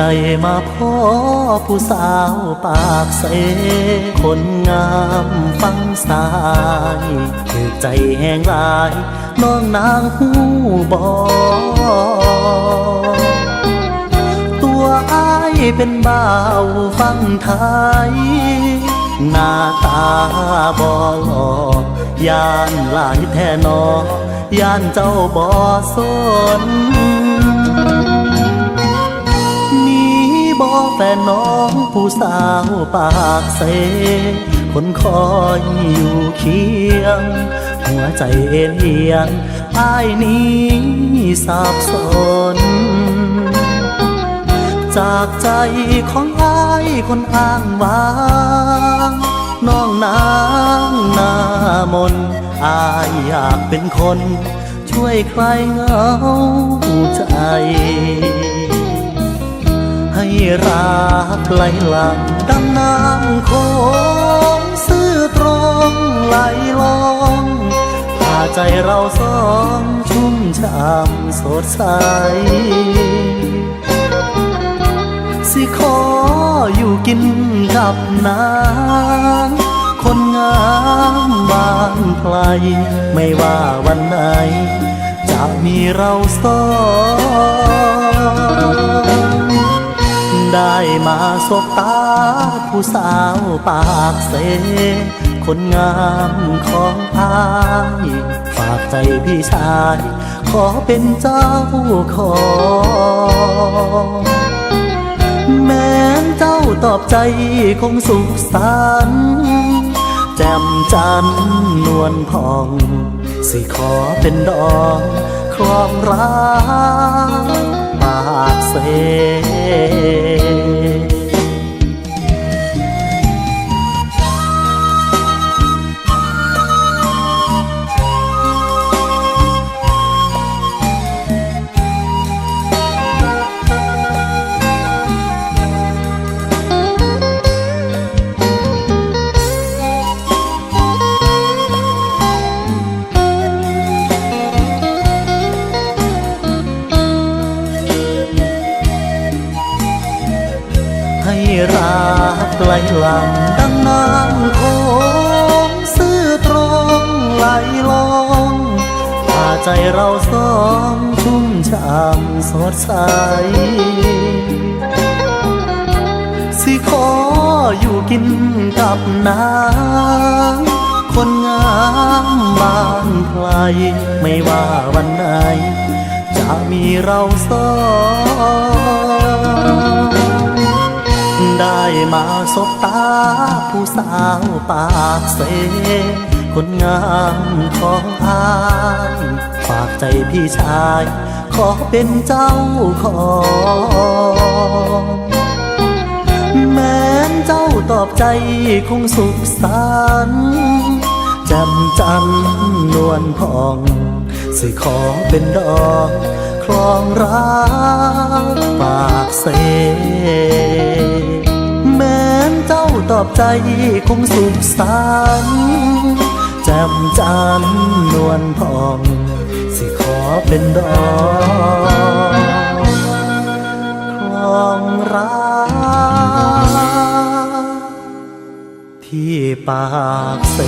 ใจมาพ่อผู้สาวปากเสคนงามฟังสายถือใจแห้งหลายน้องนางหูบอตัวอายเป็นบ่าวฟังไทย หน้าตาบอหลอกยานหลายแท่นอยานเจ้าบอสน แฟนน้องผู้สาวปากเสคนคอยอยู่เคียง หัวใจเอ็นเอียงอ้ายนี้สับสน จากใจของอ้ายคนอ้างว้างน้องนางนามนอายอยากเป็นคน ช่วยใครเหงาใจให้ รักไหลหลังดำน้ำโคงซื่อตรงไหลลองพาใจเราสองชุ่มช่ำสดใส สิขออยู่กินกับนางคนงามบานไพลไม่ว่าวันไหน จะมีเราสอง มาสบตาผู้สาวปากเส คนงามของอายฝากใจพี่ชาย ขอเป็นเจ้าของแม้เจ้าตอบใจคงสุขสันต์แจ่มจันทร์นวลพอง สิขอเป็นดอกครองรักปากเส ให้รักไหลหลังดังน้ำโคงซื่อตรงไหลลองพาใจเราสองชุ่มช่ำสดใส สิขออยู่กินกับนางคนงามบ้านไพลไม่ว่าวันไหน จะมีเราสอง มาสบตา ผู้สาวปากเสคนงามของอายฝากใจพี่ชาย ขอเป็นเจ้าของแม้นเจ้าตอบใจคงสุขสันต์จำจันนวลพอง สิขอเป็นดอกครองรักปากเส อบใจคงสุขสันต์แจ่มจันนวลพอง สิขอเป็นดอกครองรักที่ปากเส